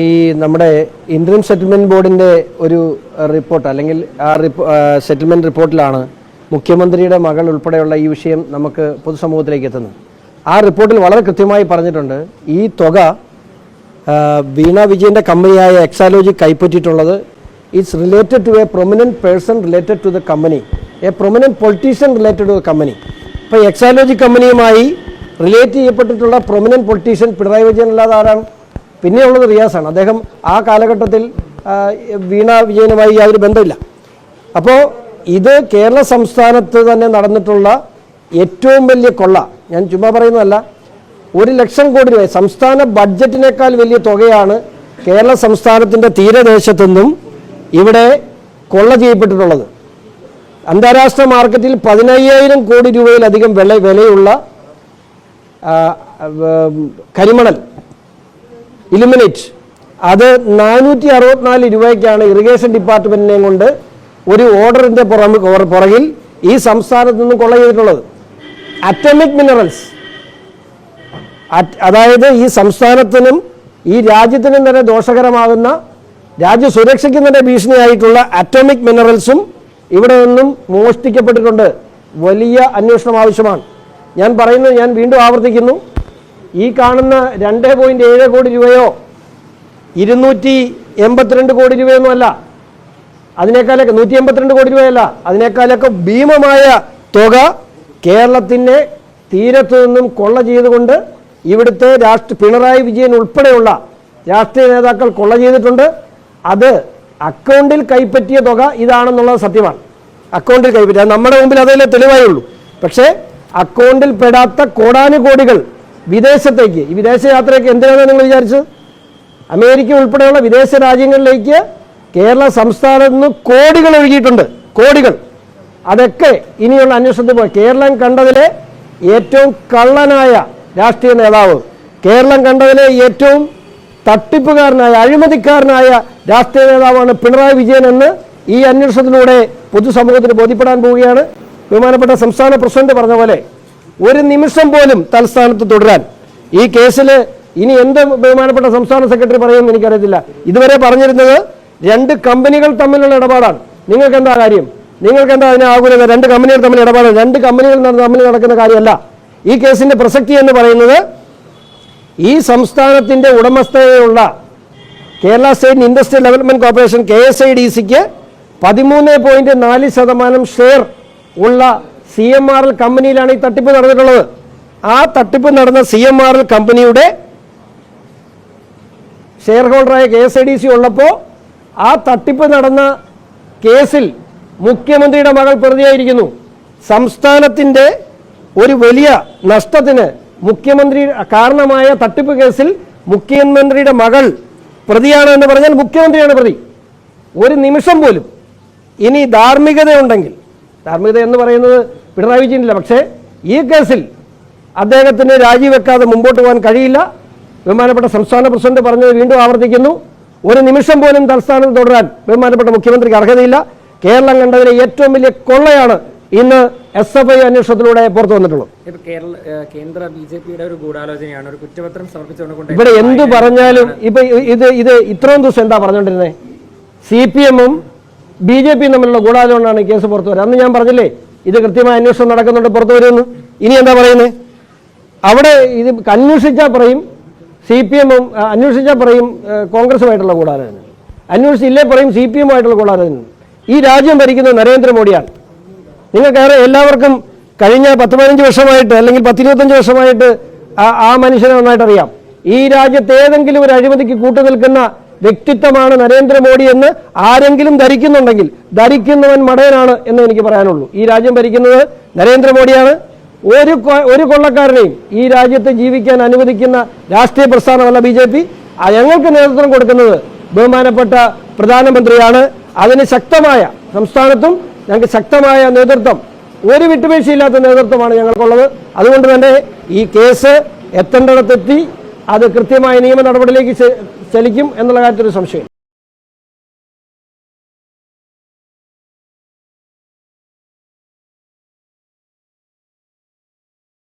ഈ നമ്മുടെ interim settlement ബോർഡിന്റെ ഒരു റിപ്പോർട്ട് അല്ലെങ്കിൽ ആ സെറ്റിൽമെന്റ് റിപ്പോർട്ടിലാണ് മുഖ്യമന്ത്രിയുടെ മകൾ ഉൾപ്പെടെയുള്ള ഈ വിഷയം നമുക്ക് പൊതുസമൂഹത്തിലേക്ക് എത്തുന്നത്. ആ റിപ്പോർട്ടിൽ വളരെ കൃത്യമായി പറഞ്ഞിട്ടുണ്ട് ഈ തുക വീണ വിജയന്റെ കമ്പനിയായ Exalogic കൈപ്പറ്റിയിട്ടുള്ളത്. It's related to a prominent person related to the company a prominent politician related to the company ഇപ്പോൾ എക്സാലോജി കമ്പനിയുമായി റിലേറ്റ് ചെയ്യപ്പെട്ടിട്ടുള്ള പ്രൊമിനന്റ് പൊളിറ്റീഷ്യൻ പിണറായി വിജയൻ അല്ലാതെ ആരാണ്? പിന്നെയുള്ളത് റിയാസാണ്. അദ്ദേഹം ആ കാലഘട്ടത്തിൽ വീണ വിജയനുമായി യാതൊരു ബന്ധമില്ല അപ്പോൾ ഇത് കേരള സംസ്ഥാനത്ത് തന്നെ നടന്നിട്ടുള്ള ഏറ്റവും വലിയ കൊള്ള ഞാൻ ചുമ്മാ പറയുന്നതല്ല ഒരു ലക്ഷം കോടി രൂപ സംസ്ഥാന ബഡ്ജറ്റിനേക്കാൾ വലിയ തുകയാണ് കേരള സംസ്ഥാനത്തിന്റെ തീരദേശത്തു നിന്നും ഇവിടെ കൊള്ള ചെയ്യപ്പെട്ടിട്ടുള്ളത്. അന്താരാഷ്ട്ര മാർക്കറ്റിൽ പതിനയ്യായിരം കോടി രൂപയിലധികം വില വിലയുള്ള കരിമണൽ ഇലുമിനേറ്റ് അത് നാനൂറ്റി അറുപത്തിനാല് രൂപയ്ക്കാണ് ഇറിഗേഷൻ ഡിപ്പാർട്ട്മെന്റിനെ കൊണ്ട് ഒരു ഓർഡറിന്റെ പുറമെ പുറ- പുറകിൽ ഈ സംസ്ഥാനത്ത് നിന്നും കൊള്ള ചെയ്തിട്ടുള്ളത്. അറ്റമിക് മിനറൽസ് അതായത് ഈ സംസ്ഥാനത്തിനും ഈ രാജ്യത്തിനും തന്നെ ദോഷകരമാകുന്ന രാജ്യ സുരക്ഷയ്ക്കും തന്നെ ഭീഷണിയായിട്ടുള്ള അറ്റോമിക് മിനറൽസും ഇവിടെ നിന്നും മോഷ്ടിക്കപ്പെട്ടിട്ടുണ്ട്. വലിയ അന്വേഷണം ആവശ്യമാണ്. ഞാൻ പറയുന്നത് ഞാൻ വീണ്ടും ആവർത്തിക്കുന്നു. ഈ കാണുന്ന രണ്ട് പോയിന്റ് ഏഴ് കോടി രൂപയോ ഇരുന്നൂറ്റി എൺപത്തിരണ്ട് കോടി രൂപയൊന്നും അല്ല. അതിനേക്കാളൊക്കെ നൂറ്റി എൺപത്തിരണ്ട് കോടി രൂപയല്ല. അതിനേക്കാളൊക്കെ ഭീമമായ തുക കേരളത്തിന്റെ തീരത്തു നിന്നും കൊള്ള ചെയ്തുകൊണ്ട് ഇവിടുത്തെ രാഷ്ട്ര പിണറായി വിജയൻ ഉൾപ്പെടെയുള്ള രാഷ്ട്രീയ നേതാക്കൾ കൊള്ള ചെയ്തിട്ടുണ്ട്. അത് അക്കൗണ്ടിൽ കൈപ്പറ്റിയ തുക ഇതാണെന്നുള്ളത് സത്യമാണ്. അക്കൗണ്ടിൽ കൈപ്പറ്റി നമ്മുടെ മുമ്പിൽ അതല്ലേ തെളിവായുള്ളൂ. പക്ഷേ അക്കൗണ്ടിൽ പെടാത്ത കോടാനുകോടികൾ വിദേശത്തേക്ക്. ഈ വിദേശ യാത്രയൊക്കെ എന്തിനാണ് നിങ്ങൾ വിചാരിച്ചത്? അമേരിക്ക ഉൾപ്പെടെയുള്ള വിദേശ രാജ്യങ്ങളിലേക്ക് കേരള സംസ്ഥാനത്ത് നിന്ന് കോടികൾ ഒഴുകിയിട്ടുണ്ട്. കോടികൾ. അതൊക്കെ ഇനിയുള്ള അന്വേഷണത്തിൽ പോയി. കേരളം കണ്ടതിലെ ഏറ്റവും കള്ളനായ രാഷ്ട്രീയ നേതാവ് കേരളം കണ്ടതിലെ ഏറ്റവും തട്ടിപ്പുകാരനായ അഴിമതിക്കാരനായ രാഷ്ട്രീയ നേതാവാണ് പിണറായി വിജയൻ എന്ന് ഈ അന്വേഷണത്തിലൂടെ പൊതുസമൂഹത്തിന് ബോധ്യപ്പെടാൻ പോവുകയാണ്. ബഹുമാനപ്പെട്ട സംസ്ഥാന പ്രസിഡന്റ് പറഞ്ഞ പോലെ ഒരു നിമിഷം പോലും തലസ്ഥാനത്ത് തുടരാൻ. ഈ കേസിൽ ഇനി എന്ത് ബഹുമാനപ്പെട്ട സംസ്ഥാന സെക്രട്ടറി പറയുമെന്ന് എനിക്കറിയത്തില്ല. ഇതുവരെ പറഞ്ഞിരുന്നത് രണ്ട് കമ്പനികൾ തമ്മിലുള്ള ഇടപാടാണ്. നിങ്ങൾക്ക് എന്താ കാര്യം? നിങ്ങൾക്ക് എന്താ അതിനെ ആകുലത? രണ്ട് കമ്പനികൾ തമ്മിൽ ഇടപാടാണ്. രണ്ട് കമ്പനികൾ തമ്മിൽ നടക്കുന്ന കാര്യമല്ല. ഈ കേസിന്റെ പ്രസക്തി എന്ന് പറയുന്നത് ഈ സംസ്ഥാനത്തിന്റെ ഉടമസ്ഥതയുള്ള Kerala state industrial development corporation K S I D സിക്ക് പതിമൂന്ന് പോയിന്റ് നാല് ശതമാനം ഷെയർ ഉള്ള സി എം ആർ എൽ കമ്പനിയിലാണ് ഈ തട്ടിപ്പ് നടന്നിട്ടുള്ളത്. ആ തട്ടിപ്പ് നടന്ന സി എം ആർ എൽ കമ്പനിയുടെ share ഹോൾഡറായ K S I D C ഉള്ളപ്പോൾ ആ തട്ടിപ്പ് നടന്ന കേസിൽ മുഖ്യമന്ത്രിയുടെ മകൾ പ്രതിയായിരിക്കുന്നു. സംസ്ഥാനത്തിന്റെ ഒരു വലിയ നഷ്ടത്തിന് മുഖ്യമന്ത്രി കാരണമായ തട്ടിപ്പ് കേസിൽ മുഖ്യമന്ത്രിയുടെ മകൾ പ്രതിയാണ് എന്ന് പറഞ്ഞാൽ മുഖ്യമന്ത്രിയാണ് പ്രതി. ഒരു നിമിഷം പോലും. ഇനി ധാർമ്മികത ഉണ്ടെങ്കിൽ ധാർമ്മികത എന്ന് പറയുന്നത് പിണറായി വിജയനില്ല. പക്ഷേ ഈ കേസിൽ അദ്ദേഹത്തിന് രാജിവെക്കാതെ മുമ്പോട്ട് പോകാൻ കഴിയില്ല. ബഹുമാനപ്പെട്ട സംസ്ഥാന പ്രസിഡന്റ് പറഞ്ഞത് വീണ്ടും ആവർത്തിക്കുന്നു. ഒരു നിമിഷം പോലും തലസ്ഥാനത്ത് തുടരാൻ ബഹുമാനപ്പെട്ട മുഖ്യമന്ത്രിക്ക് അർഹതയില്ല. കേരളം കണ്ടതിലെ ഏറ്റവും വലിയ കൊള്ളയാണ് ഇന്ന് എസ് എഫ് ഐ അന്വേഷണത്തിലൂടെ പുറത്തു വന്നിട്ടുള്ളൂ കേന്ദ്ര ബി ജെ പിയുടെ ഒരു ഗൂഢാലോചനയാണ്. ഒരു കുറ്റപത്രം സമർപ്പിച്ചുകൊണ്ട് ഇവിടെ എന്തു പറഞ്ഞാലും ഇപ്പൊ ഇത് ഇത് ഇത്രയും ദിവസം എന്താ പറഞ്ഞുകൊണ്ടിരുന്നത് സി പി എമ്മും ബി ജെ പിയും തമ്മിലുള്ള ഗൂഢാലോചനയാണ് കേസ് പുറത്തു വരാം അന്ന് ഞാൻ പറഞ്ഞില്ലേ ഇത് കൃത്യമായ അന്വേഷണം നടക്കുന്നുണ്ട് പുറത്തു വരുമെന്ന് ഇനി എന്താ പറയുന്നത് അവിടെ ഇത് അന്വേഷിച്ചാൽ പറയും സി പി എമ്മും അന്വേഷിച്ചാൽ പറയും കോൺഗ്രസുമായിട്ടുള്ള ഗൂഢാലോചന. അന്വേഷിച്ചില്ലേ പറയും സി പി എമ്മുമായിട്ടുള്ള ഗൂഢാലോചന. ഈ രാജ്യം ഭരിക്കുന്നത് നരേന്ദ്രമോദിയാണ്. നിങ്ങൾക്കേറെ എല്ലാവർക്കും കഴിഞ്ഞ പത്ത് പതിനഞ്ച് വർഷമായിട്ട് അല്ലെങ്കിൽ പത്തിരുപത്തഞ്ച് വർഷമായിട്ട് ആ മനുഷ്യനെ നന്നായിട്ട് അറിയാം ഈ രാജ്യത്ത് ഏതെങ്കിലും ഒരു അഴിമതിക്ക് കൂട്ടുനിൽക്കുന്ന വ്യക്തിത്വമാണ് നരേന്ദ്രമോദി എന്ന് ആരെങ്കിലും ധരിക്കുന്നുണ്ടെങ്കിൽ ധരിക്കുന്നവൻ മടയനാണ് എന്ന് എനിക്ക് പറയാനുള്ളൂ. ഈ രാജ്യം ഭരിക്കുന്നത് നരേന്ദ്രമോദിയാണ്. ഒരു ഒരു കൊള്ളക്കാരനെയും ഈ രാജ്യത്ത് ജീവിക്കാൻ അനുവദിക്കുന്ന രാഷ്ട്രീയ പ്രസ്ഥാനമല്ല ബി ജെ പി. ഞങ്ങൾക്ക് നേതൃത്വം കൊടുക്കുന്നത് ബഹുമാനപ്പെട്ട പ്രധാനമന്ത്രിയാണ്. അതിന് ശക്തമായ സംസ്ഥാനത്തും ഞങ്ങൾക്ക് ശക്തമായ നേതൃത്വം ഒരു വിട്ടുവീഴ്ചയില്ലാത്ത നേതൃത്വമാണ് ഞങ്ങൾക്കുള്ളത്. അതുകൊണ്ട് തന്നെ ഈ കേസ് എത്തേണ്ടിടത്തെത്തി. അത് കൃത്യമായ നിയമ നടപടിയിലേക്ക് ചലിക്കും എന്നുള്ള കാര്യത്തിൽ സംശയം